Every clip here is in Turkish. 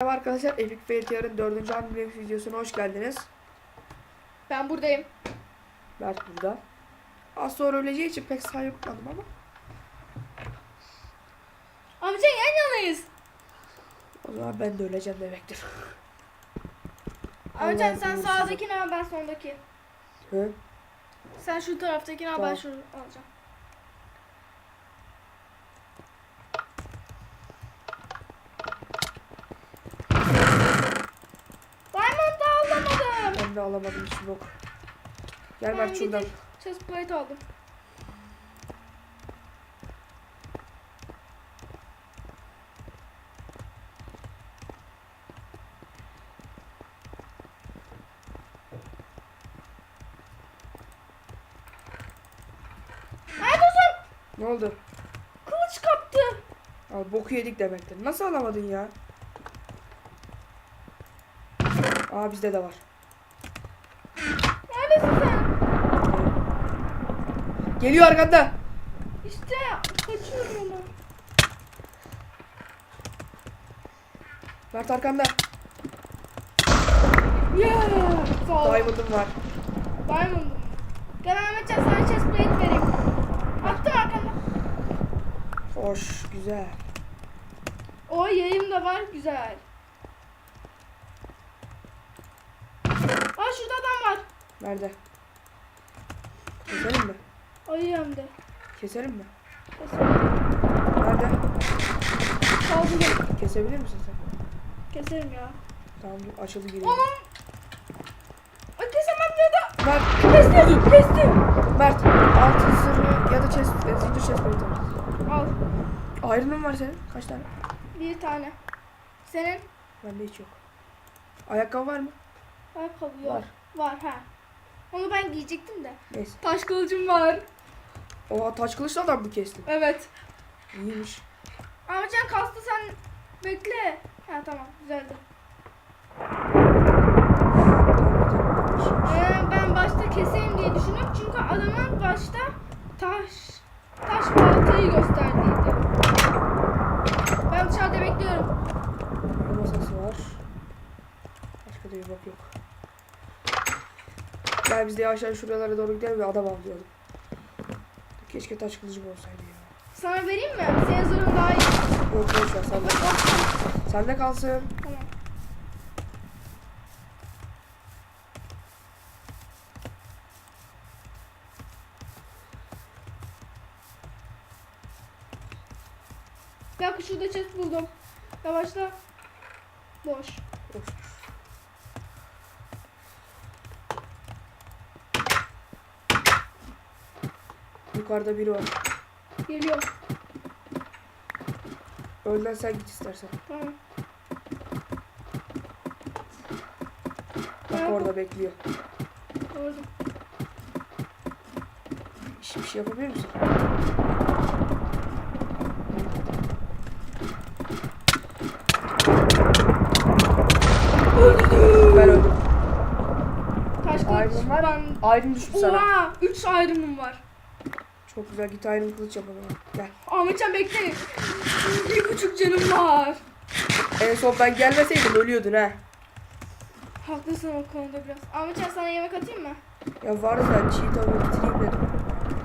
Merhaba arkadaşlar, Epic Fail'in 4. hamle videosuna hoş geldiniz. Ben buradayım. Mert burada. Az sonra öleceği için pek sahip yapmadım ama. Amca yan yanayız. O zaman ben de öleceğim demektir. Amca sen sağdakini al ben sondaki. Hı? Sen şu taraftakini al ben şunu alacağım. Diamond da alamadım. Ben de alamadım hiç bok. Gel Ben Mert şuradan. chest plate aldım. Ne oldu? Kılıç kaptı. Al boku yedik demektir. Nasıl alamadın ya? Aa bizde de var. Neredesin sen? Geliyor arkanda. İşte kaçıyorum onu. Mert arkanda. Yeah. Sağ ol. Diamond'ım var. Diamond'ım. Gel Ahmetcan sana chest plate vereyim. Attım arkana. Hoş, güzel. O yayım da var güzel. Aa şurada adam var. Nerede? Keselim mi? Ayı hem de. Keselim mi? Keselim. Nerede? Kaldırın. Kesebilir misin sen? Keserim ya. Tamam dur açıldı giriyor. Onun. Kesemem ya da. Mert, Kestim. Kestim. Mert altın zırhı ya da chest, e, zincir chest plate al. Al. Iron'un var senin. Kaç tane? Bir tane. Senin Bende hiç yok. Ayakkabı var mı? ayakkabı yok. Var. Var ha. Onu ben giyecektim de. Neyse. Taş kılıcım var. Oha taş kılıçla adam mı kestin? Evet. İyiymiş. Ahmetcan kastı sen bekle. Ha tamam güzeldi. Ee, ben başta keseyim diye düşünüyorum çünkü adamın başta taş taş baltayı gösterdiydi. Ben dışarıda bekliyorum. Masası var. Başka da bir bak yok. Gel biz de yavaştan şuralara doğru gidelim ve adam avlayalım. Keşke taş kılıcım olsaydı ya. Sana vereyim mi? Senin zırhın daha iyi. Yok boş ver sende. Sende kalsın. Tamam. Dakika şurada chest buldum. Yavaşla. Boş. Boş. Yukarıda biri var. Geliyor. Önden sen git istersen. Tamam. Bak orada bekliyor. Gördüm. Hiçbir şey yapabilir misin? Ben öldüm. Iron var. Ben... Iron düştü sana. Oha! 3 ayrımım var. Çok güzel git Iron kılıç yapalım. Gel. Ahmetcan bekle. Bir buçuk canım var. En son ben gelmeseydim ölüyordun ha. Haklısın o konuda biraz. Ahmetcan sana yemek atayım mı? Ya var da çiğ tavuğu bitireyim dedim.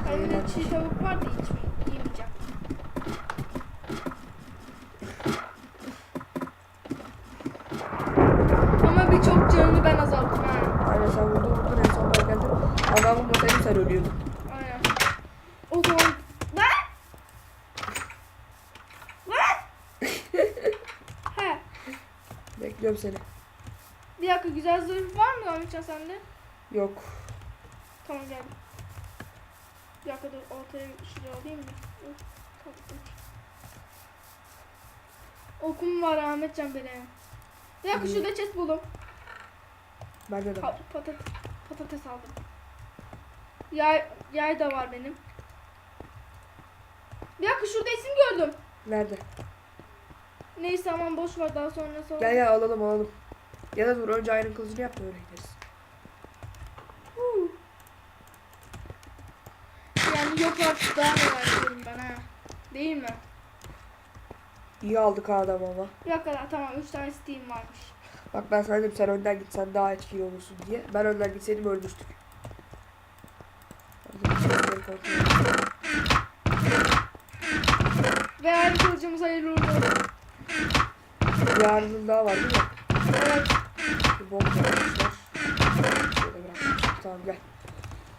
Bende çiğ tavuk var da hiç yemeyeceğim. Ama birçok canını ben azalttım ha. Aynen sen vurdun vurdun en son ben geldim. Adam vurmasaydım sen ölüyordun. Aynen. O zaman... Lan! Lan! He. Bekliyorum seni. Bir dakika güzel zırh var mı Ahmetcan sende? Yok. Tamam geldim. Bir dakika dur ortaya şuraya alayım mı? Okum var Ahmetcan benim. Bir dakika şurada chest buldum. Bende de Pa- var. patates, patates aldım. Yay, yay da var benim. Bir dakika şurada isim gördüm. Nerede? Neyse aman boş ver daha sonra sonra. Gel gel alalım alalım. Ya da dur önce Iron kılıcını yap da öyle gideriz. Huu. Yani yok artık daha neler diyorum ben ha. Değil mi? İyi aldık ha adam ama. Dakika daha, tamam 3 tane Steam varmış. Bak ben sana dedim sen önden gitsen daha etkili olursun diye. Ben önden gitseydim ölmüştük. Ve her kılıcımız hayırlı uğurlu olsun. Yarının daha var değil mi? Bir bot yapmışlar. Şöyle bırakmışlar. Tamam gel.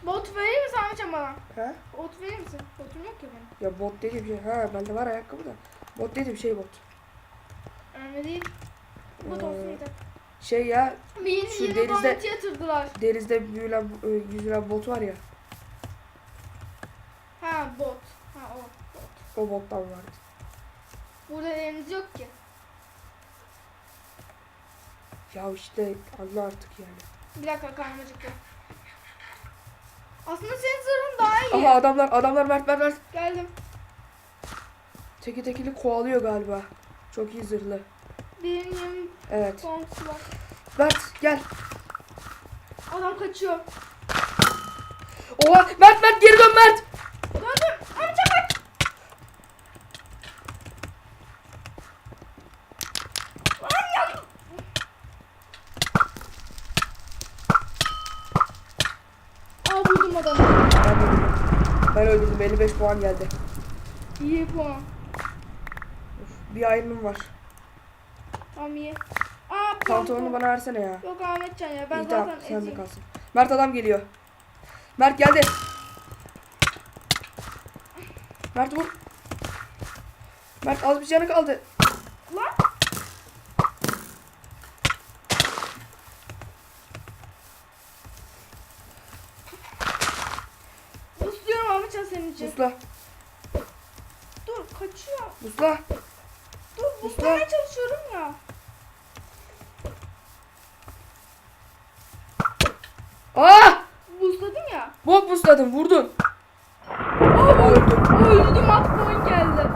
Bot verir misin Ahmetcan bana? Ha? Bot verir misin? Botum yok ya benim. Ya bot dediğim şey. Ha bende var ayakkabı da. Bot dediğim şey bot. Önemli değil. Bot Ee, olsun yeter. Şey ya Beni şu denizde- yatırdılar. denizde büyülen, e, yüzülen bot var ya. Ha bot. Ha o. Bot. O bottan vardı. Burada deniz yok ki. Ya işte anla artık yani. Bir dakika karnım acıktı. Aslında senin zırhın daha iyi. Aha adamlar adamlar Mert Mert Mert. Geldim. Teki tekili kovalıyor galiba. Çok iyi zırhlı. Yirmi Evet. bounty'si var. Mert gel. Adam kaçıyor. Oha Mert Mert geri dön Mert. Döndüm. Amca kaç. Lan yandım. Aa vurdum adamı. Ben öldürdüm. Ben öldürdüm 55 puan geldi. İyi puan. Uf, bir ayrımım var. Tamam iyi. Aa Pantolonu bana versene ya. Yok Ahmetcan ya ben İyi tamam zaten sen de eziyim. kalsın. Mert adam geliyor. Mert geldi. Mert vur. Mert az bir canı kaldı. Lan. İçin. Busla. Dur kaçıyor. Busla. Dur buslamaya çalışıyorum ya. Aa! Buzladın ya. Bot busladın vurdun. Aa Öldüm. öldüm at geldi.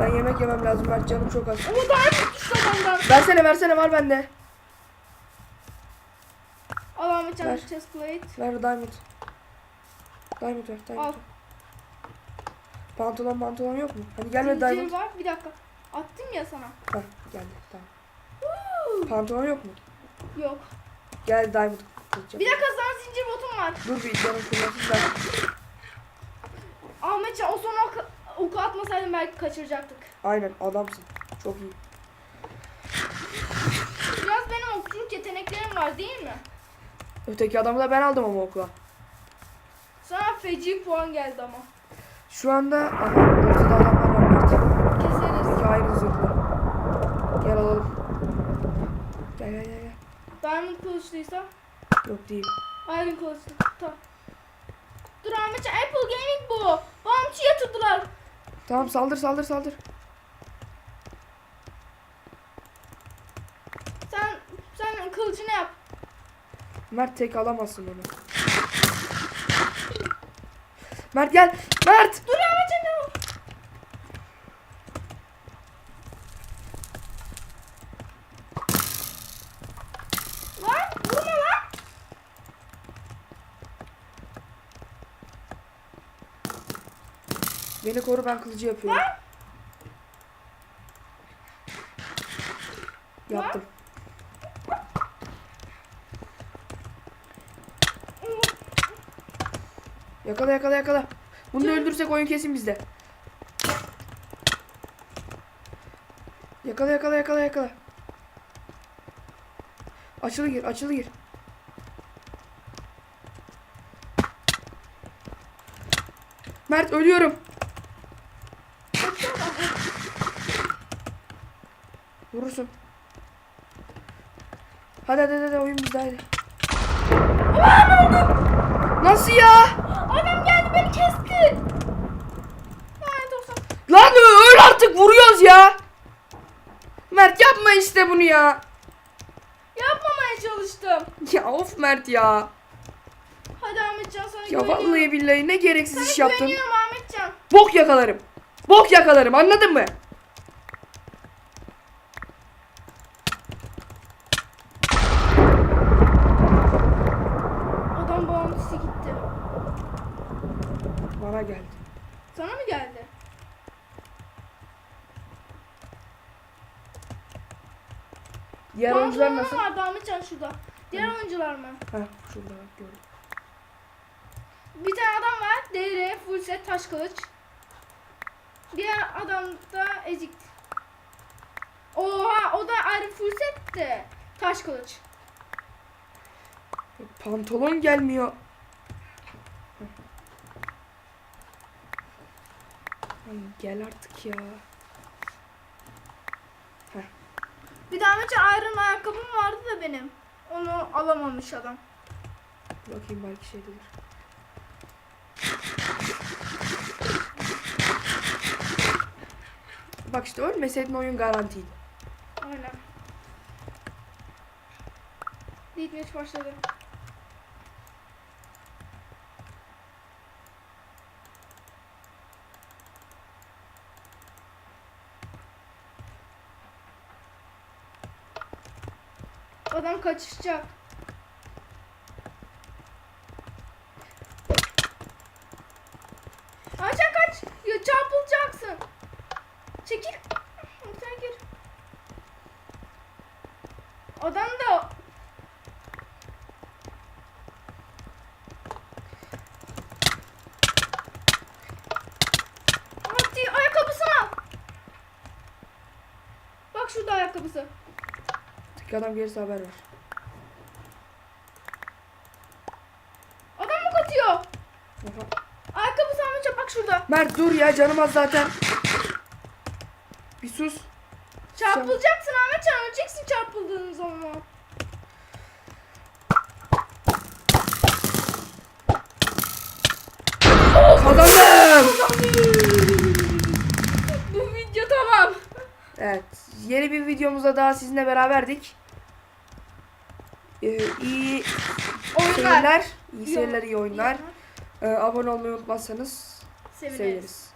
Ben yemek yemem lazım Mert canım çok az. O daha çok düştü adamdan. Versene versene var bende. Al Ahmetcan Ver. chest plate. Ver diamond. Diamond ver diamond. Al. ver. Pantolon pantolon yok mu? Hadi gelme diamond. Zincir var bir dakika. Attım ya sana. Hah geldi tamam. Pantolon yok mu? Yok. Gel diamond. kılacağım. Bir dakika sana zincir botum var. Dur bir canım kullansın ben. Ahmetcan o son oku, oku atmasaydın belki kaçıracaktık. Aynen adamsın. Çok iyi. Biraz benim okçuluk yeteneklerim var değil mi? Öteki adamı da ben aldım ama okula. Sana feci puan geldi ama. Şu anda aha, ortada adamlar var Mert. Keseriz. İki ayrı zırhlı. Gel alalım. Gel gel gel. gel. Diamond kılıçlıysa Yok değil. Iron kılıçlı. Tamam. Dur Ahmetcan Apple Gaming bu. Bounty yatırdılar. Tamam saldır saldır saldır. Sen sen kılıcını yap. Mert tek alamazsın onu. Mert gel. Mert. Dur ne o? Lan vurma lan. Beni koru ben kılıcı yapıyorum. Lan. Yaptım. Yakala yakala yakala. Bunu öldürsek oyun kesin bizde. Yakala yakala yakala yakala. Açılı gir açılı gir. Mert ölüyorum. Vurursun. Hadi hadi hadi oyun bizde hadi. Nasıl ya? Beni olsun. Lan öl artık vuruyoruz ya. Mert yapma işte bunu ya. Yapmamaya çalıştım. Ya of Mert ya. Hadi Ahmetcan sana Ya güveniyorum. vallahi billahi ne gereksiz iş Sana yaptın. güveniyorum Ahmetcan. Bok yakalarım. Bok yakalarım anladın mı? Sana mı geldi? Diğer oyuncular nasıl? Var, Dağmıcan şurada. Diğer Hı. oyuncular mı? Ha şurada bak gördüm. Bir tane adam var. Deli, full set, taş kılıç. Diğer adam da ezik. Oha o da ayrı full setti. Taş kılıç. Pantolon gelmiyor. Ay, gel artık ya. Bir tane Iron ayakkabım vardı da benim. Onu alamamış adam. Bakayım belki şey şeydedir. Bak işte ölmeseydin oyun garantiydi. Aynen. Deathmatch başladı. Adam kaçışacak. Ayşe kaç. Ya, çarpılacaksın. Çekil. Ortaya gir. Adam da. Bak şurada ayakkabısı. Adam gelirse haber ver. Adam mı katıyor? Aha. Ayakkabısı Ahmetcan bak şurada. Mert dur ya canım az zaten. Bir sus. Çarpılacaksın Ahmetcan öleceksin çarpıldığın zaman. Kazandım. Bu video tamam. Evet. Yeni bir videomuzda daha sizinle beraberdik. Ee, iyi Oyunlar. seyirler. iyi seyirler, iyi oyunlar. oyunlar. Ee, abone olmayı unutmazsanız Seviniriz. seviniriz.